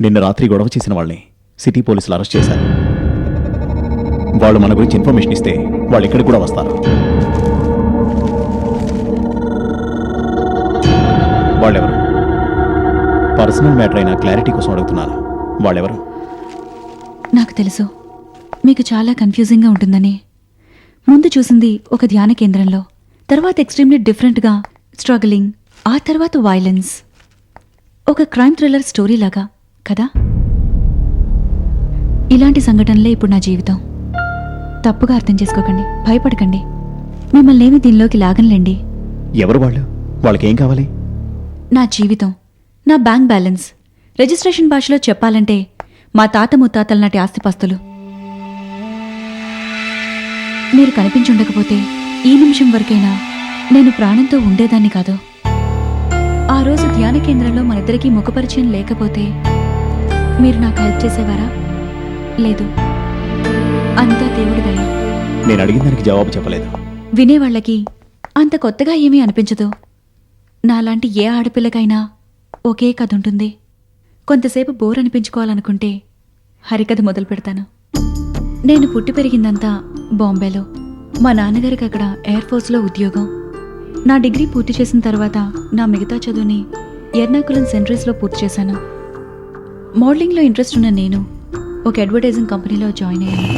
నిన్న రాత్రి గొడవ చేసిన వాళ్ళని సిటీ పోలీసులు అరెస్ట్ చేశారు. వాళ్ళు మన గురించి ఇన్ఫర్మేషన్ ఇస్తే వాళ్ళు ఇక్కడికి కూడా వస్తారు. వాళ్ళెవరు? పర్సనల్ మ్యాటర్ అయిన క్లారిటీ కోసం అడుగుతున్నాను వాళ్ళెవరు? నాకు తెలుసు. మీకు చాలా కన్ఫ్యూజింగ్గా ఉంటుందని. ముందు చూసింది ఒక ధ్యాన కేంద్రంలో. తర్వాత ఎక్స్ట్రీమ్లీ డిఫరెంట్గా స్ట్రగలింగ్ ఆ తర్వాత వైలెన్స్ ఒక క్రైమ్ థ్రిల్లర్ స్టోరీ లాగా కదా? ఇలాంటి సంఘటనలే ఇప్పుడు నా జీవితం. తప్పుగా అర్థం చేసుకోకండి భయపడకండి. మిమ్మల్ని ఏమి దీనిలోకి లాగనులేండి. ఎవరు వాళ్ళు? వాళ్ళకి ఏం కావాలి? నా జీవితం నా బ్యాంక్ బ్యాలెన్స్. రిజిస్ట్రేషన్ భాషలో చెప్పాలంటే మా తాత ముత్తాతల నాటి ఆస్తిపాస్తులు. మీరు కనిపించుండకపోతే ఈ నిమిషం వరకైనా నేను ప్రాణంతో ఉండేదాన్ని కాదు. ఆ రోజు ధ్యాన కేంద్రంలో మన ఇద్దరికీ ముఖపరిచయం లేకపోతే మీరు నాకు హెల్ప్ చేసేవారా? లేదు. అంతా దేవుడి దయ నేను అడిగిన దానికి జవాబు చెప్పలేదు. వినేవాళ్ళకి అంత కొత్తగా ఏమీ అనిపించదు. నాలాంటి ఏ ఆడపిల్లకైనా ఒకే కథ ఉంటుంది. కొంతసేపు బోర్ అనిపించుకోవాలనుకుంటే హరికథ మొదలు పెడతాను. నేను పుట్టి పెరిగిందంతా బాంబేలో. మా నాన్నగారికి అక్కడ ఎయిర్ ఫోర్స్లో ఉద్యోగం. నా డిగ్రీ పూర్తి చేసిన తర్వాత నా మిగతా చదువుని ఎర్నాకులం సెంట్రీస్లో పూర్తి చేశాను. మోడలింగ్లో ఇంట్రెస్ట్ ఉన్న నేను ఒక అడ్వర్టైజింగ్ కంపెనీలో జాయిన్ అయ్యాను.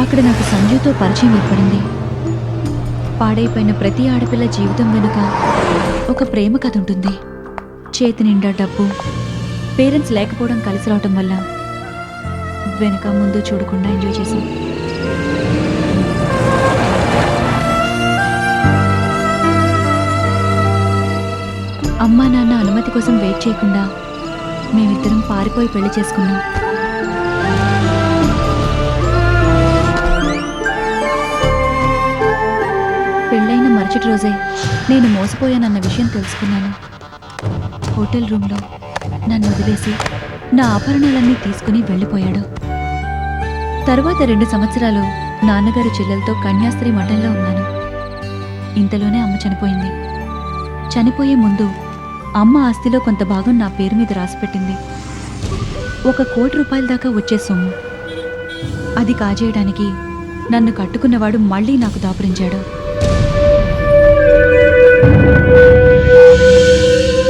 అక్కడ నాకు సంజుతో పరిచయం ఏర్పడింది. పాడైపోయిన ప్రతి ఆడపిల్ల జీవితం వెనుక ఒక ప్రేమ కథ ఉంటుంది. చేతి నిండా డబ్బు పేరెంట్స్ లేకపోవడం కలిసి రావటం వల్ల వెనుక ముందు చూడకుండా ఎంజాయ్ చేశాం అమ్మా నాన్న అనుమతి కోసం వెయిట్ చేయకుండా మేమిద్దరం పారిపోయి పెళ్ళి చేసుకున్నాం. పెళ్ళైన మరుసటి రోజే నేను మోసపోయానన్న విషయం తెలుసుకున్నాను. హోటల్ రూమ్లో నన్ను వదిలేసి నా ఆభరణాలన్నీ తీసుకుని వెళ్ళిపోయాడు. తర్వాత రెండు సంవత్సరాలు నాన్నగారి చెల్లెలతో కన్యాస్త్రీ మఠంలో ఉన్నాను. ఇంతలోనే అమ్మ చనిపోయింది. చనిపోయే ముందు అమ్మ ఆస్తిలో కొంత భాగం నా పేరు మీద రాసిపెట్టింది. ఒక కోటి రూపాయల దాకా వచ్చే సొమ్ము. అది కాజేయడానికి నన్ను కట్టుకున్నవాడు మళ్ళీ నాకు దాపురించాడు.